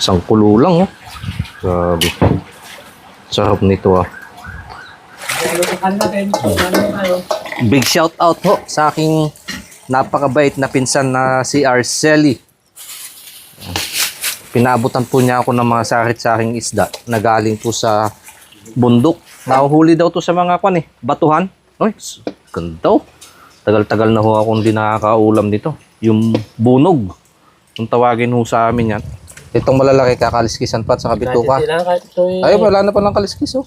Isang kulo lang, oh. Grabe. Sarap nito, ah. Big shout out ho sa aking napakabait na pinsan na si Arceli. Pinabutan po niya ako ng mga sarit-saring isda na galing po sa bundok. Nahuhuli daw to sa mga kwan eh, batuhan. S- ganda oh. Tagal-tagal na ho ako hindi nakakaulam nito. Yung bunog. Kung tawagin ho sa amin yan. Itong malalaki kakaliskisan pa at sa kabituka. Kahit hindi lang, kahit ito eh. Ay, wala na palang kaliskis oh.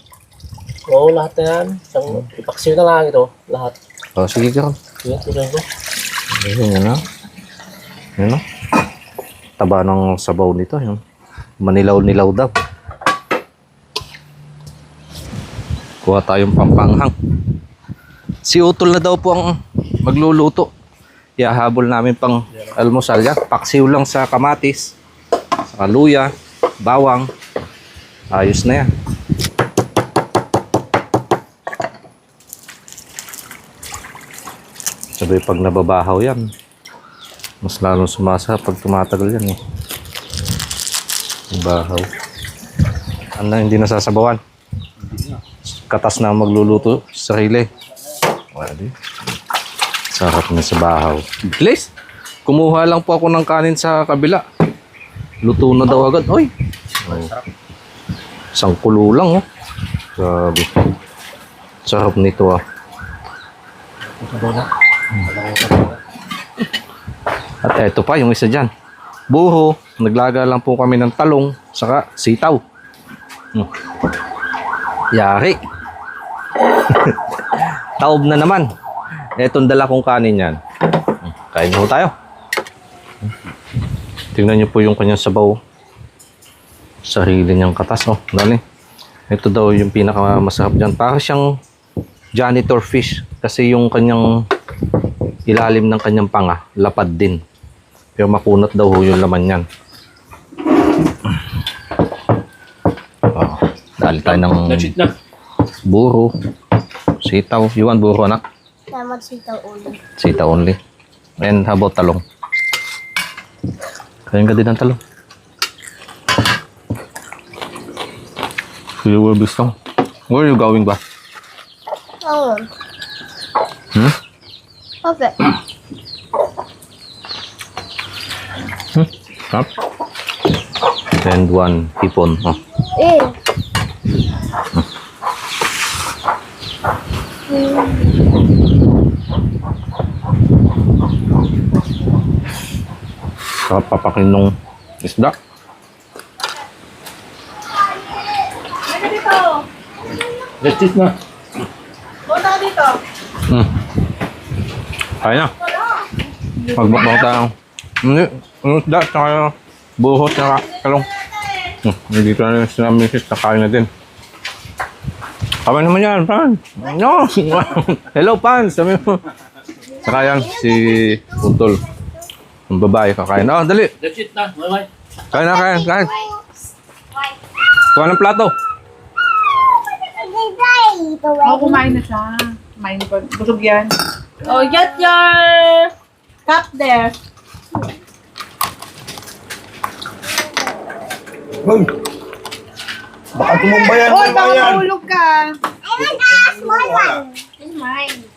Oo, lahat na yan. Isang, ipaksiw na lang ito. Lahat. Oh, sige ka. Sige, tuloy ko. Ayun, yun na. Yun na. Taba ng sabaw nito. Yun. Manilaw-nilaw daw. Kuha tayong pampanghang. Si Utol na daw po ang magluluto. Iahabol namin pang almusal yan. Paksiw lang sa kamatis, sa luya, bawang. Ayos na yan. Sabi pag nababahaw yan, mas lalong sumasa pag tumatagal yan eh. Bahaw. Ano, hindi nasasabawan? Katas na magluluto sa sarili. Pwede. Sarap na sa bahaw. Bilis! Kumuha lang po ako ng kanin sa kabila. Luto na daw agad. Oy! Oh. Isang kulo lang oh. Grabe. Sarap nito ah. At eto pa, yung isa dyan. Buho, naglaga lang po kami ng talong, saka sitaw. Hmm. Yari. Taob na naman. Etong dala kong kanin yan. Hmm, Kain mo tayo. Tingnan niyo po yung kanyang sabaw. Sarili niyang katas. Oh, dali. Ito daw yung pinakamasarap dyan. Para siyang janitor fish. Kasi yung kanyang ilalim ng kanyang panga, lapad din. Pero makunat daw ho yung laman yan. Oh, dali tayo ng buro. Sitaw. You want buro, anak? Salamat sitaw ulit. Sitaw only. And how about talong? Kain ka din ng talong. You will be strong. Where are you going ba? Oo. Hmm? Okay. Up. And one hipon. Oh. Eh. Sarap papakin nung isda. Legit na. Hmm. Kaya na. Magbakbang tayo. Hindi. Ano isda? Tsaka buhot. Tsaka talong. Hmm. Dito na yung sinabi misis. Nakain na din. Kami naman yan, Pan. No! Hello, Pan! Sabi mo. Saka yan, si Puntol. Ang babae kakain. Oh, dali. Legit na. Bye-bye. Kain na, kain, kain. Kuha ng plato. Oo, kumain na siya. Kumain pa. Busog yan. Oh, get your cup there. Baka tumumba yan. Hoy, tumumba baka mahulog ka. I want a small one. It's mine.